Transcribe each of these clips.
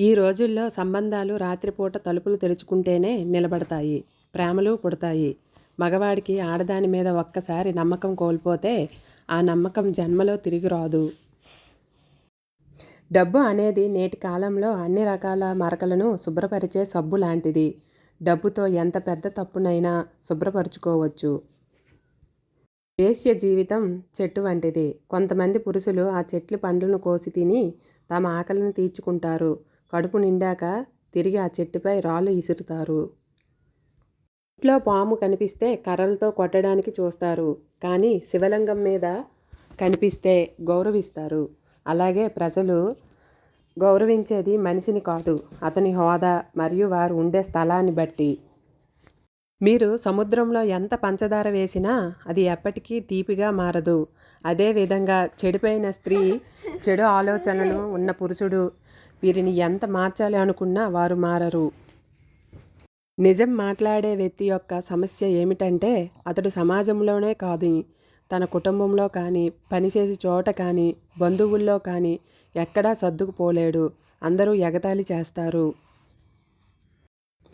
ఈ రోజుల్లో సంబంధాలు రాత్రిపూట తలుపులు తెరుచుకుంటేనే నిలబడతాయి ప్రేమలు పుడతాయి. మగవాడికి ఆడదాని మీద ఒక్కసారి నమ్మకం కోల్పోతే ఆ నమ్మకం జన్మలో తిరిగి రాదు. డబ్బు అనేది నేటి కాలంలో అన్ని రకాల మరకలను శుభ్రపరిచే సబ్బు లాంటిది. డబ్బుతో ఎంత పెద్ద తప్పునైనా శుభ్రపరుచుకోవచ్చు. దేశ్య జీవితం చెట్టు వంటిది. కొంతమంది పురుషులు ఆ చెట్లు పండ్లను కోసి తిని తమ ఆకలిని తీర్చుకుంటారు. కడుపు నిండాక తిరిగి ఆ చెట్టుపై రాళ్ళు ఇసురుతారు. ఇంట్లో పాము కనిపిస్తే కర్రలతో కొట్టడానికి చూస్తారు. కానీ శివలింగం మీద కనిపిస్తే గౌరవిస్తారు. అలాగే ప్రజలు గౌరవించేది మనిషిని కాదు అతని హోదా మరియు వారు ఉండే స్థలాన్ని బట్టి. మీరు సముద్రంలో ఎంత పంచదార వేసినా అది ఎప్పటికీ తీపిగా మారదు. అదేవిధంగా చెడిపోయిన స్త్రీ చెడు ఆలోచనలు ఉన్న పురుషుడు వీరిని ఎంత మార్చాలి అనుకున్నా వారు మారరు. నిజం మాట్లాడే వ్యక్తి యొక్క సమస్య ఏమిటంటే అతడు సమాజంలోనే కాదు. తన కుటుంబంలో కానీ పనిచేసే చోట కానీ బంధువుల్లో కానీ ఎక్కడా సర్దుకుపోలేడు. అందరూ ఎగతాళి చేస్తారు.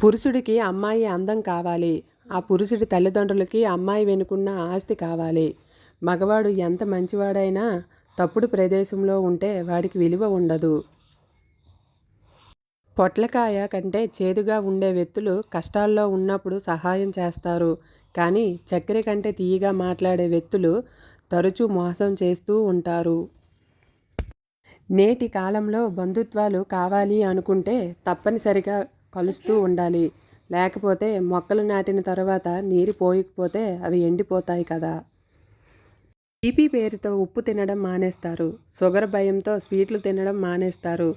పురుషుడికి అమ్మాయి అందం కావాలి. ఆ పురుషుడి తల్లిదండ్రులకి అమ్మాయి వెనుకున్న ఆస్తి కావాలి. మగవాడు ఎంత మంచివాడైనా తప్పుడు ప్రదేశంలో ఉంటే వాడికి విలువ ఉండదు. పొట్లకాయ కంటే చేదుగా ఉండే వ్యక్తులు కష్టాల్లో ఉన్నప్పుడు సహాయం చేస్తారు. కానీ చక్కెర కంటే తీయగా మాట్లాడే వ్యక్తులు తరచూ మోసం చేస్తూ ఉంటారు. నేటి కాలంలో బంధుత్వాలు కావాలి అనుకుంటే తప్పనిసరిగా కలుస్తూ ఉండాలి. లేకపోతే మొక్కలు నాటిన తర్వాత నీరు పోయకపోతే అవి ఎండిపోతాయి కదా. బీపీ పేరుతో ఉప్పు తినడం మానేస్తారు. షుగర్ భయంతో స్వీట్లు తినడం మానేస్తారు.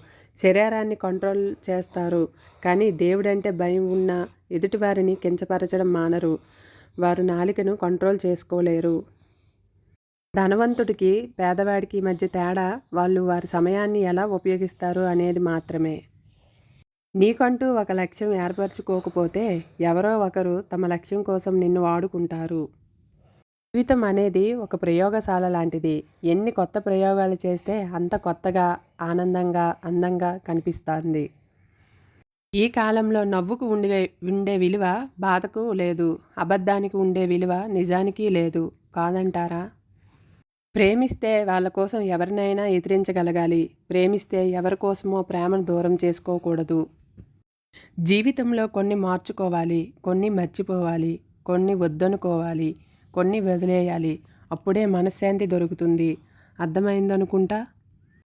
శరీరాన్ని కంట్రోల్ చేస్తారు. కానీ దేవుడంటే భయం ఉన్న ఎదుటివారిని కించపరచడం మానరు. వారు నాలికను కంట్రోల్ చేసుకోలేరు. ధనవంతుడికి పేదవాడికి మధ్య తేడా వాళ్ళు వారి సమయాన్ని ఎలా ఉపయోగిస్తారు అనేది మాత్రమే. నీకంటూ ఒక లక్ష్యం ఏర్పరచుకోకపోతే ఎవరో ఒకరు తమ లక్ష్యం కోసం నిన్ను వాడుకుంటారు. జీవితం అనేది ఒక ప్రయోగశాల లాంటిది. ఎన్ని కొత్త ప్రయోగాలు చేస్తే అంత కొత్తగా ఆనందంగా అందంగా కనిపిస్తుంది. ఈ కాలంలో నవ్వుకు ఉండే ఉండే విలువ బాధకు లేదు. అబద్ధానికి ఉండే విలువ నిజానికి లేదు. కాదంటారా? ప్రేమిస్తే వాళ్ళ కోసం ఎవరినైనా ఎదిరించగలగాలి. ప్రేమిస్తే ఎవరి కోసమో ప్రేమను దూరం చేసుకోకూడదు. జీవితంలో కొన్ని మార్చుకోవాలి కొన్ని మర్చిపోవాలి కొన్ని వద్దనుకోవాలి. కొన్ని వదిలేయాలి. అప్పుడే మనశ్శాంతి దొరుకుతుంది. అర్థమైందనుకుంటా?